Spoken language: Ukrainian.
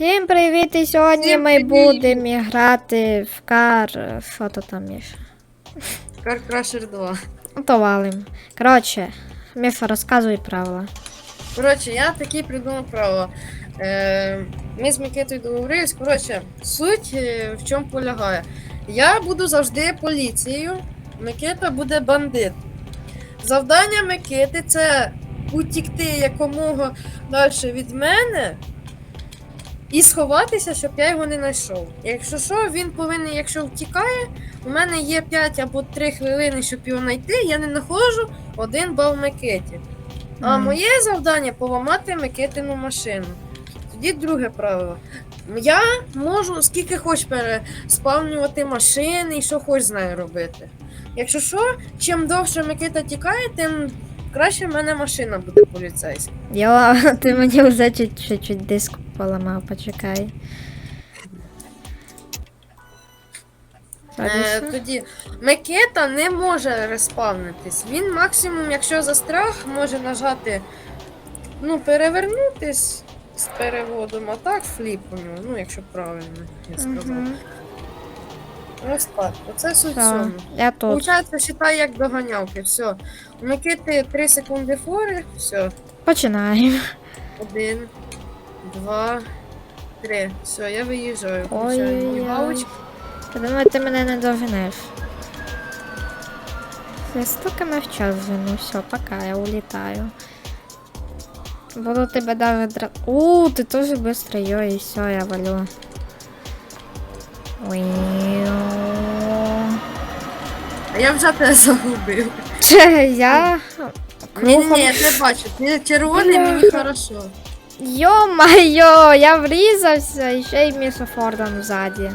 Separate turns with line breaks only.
Всім привіт! І сьогодні
Всім
ми
привіт!
будемо грати в кар. Що то там є?
Car Crusher 2.
Ну, То валим. Коротше, Міфа, розказуй правила.
Коротше, я такі придумав правила. Е, ми з Микитою договорились. Коротше, суть е, в чому полягає. Я буду завжди поліцією, Микита буде бандит. Завдання Микити це утікти якомога далі від мене і сховатися, щоб я його не знайшов. Якщо що, він повинен, якщо втікає, у мене є 5 або 3 хвилини, щоб його знайти, я не знаходжу один бал Микиті. А
Мгм.
моє завдання поламати Микитину машину. Тоді друге правило. Я можу скільки хоч переспавнювати машини і що хоч з нею робити. Якщо що, чим довше Микита тікає, тим краще в мене машина буде поліцейська.
Йо, ти мені вже чуть- чуть-чуть диск поламав, почекай.
Е, тоді Микита не може респавнитись. Він максимум, якщо застряг, може нажати, ну, перевернутись з переводом, а так фліп у нього, ну, якщо правильно я сказав.
Мгм.
Ось так. Оце суть
Все,
цьому.
я тут.
Получається, считай як доганялки. Все. Микити 3 секунди фори. Все.
Починаємо.
Один, два, три. Все, я виїжджаю.
Ой-ой-ой.
Включаю мігалочку.
Я думаю, ти мене не доженеш. За стільки ми в час жену, все, пока, я улітаю. Буду тебе даже дра... У, ты тоже быстро, ё, и все, я валю. Ой.
А я вже тебе загубив.
Че, я...
Ні, ні,
Кругом-
ні, я не бачу. Ти червоний
Бля.
мені хорошо.
Ё-моё, я врізався, і ще й місофордом ззаді.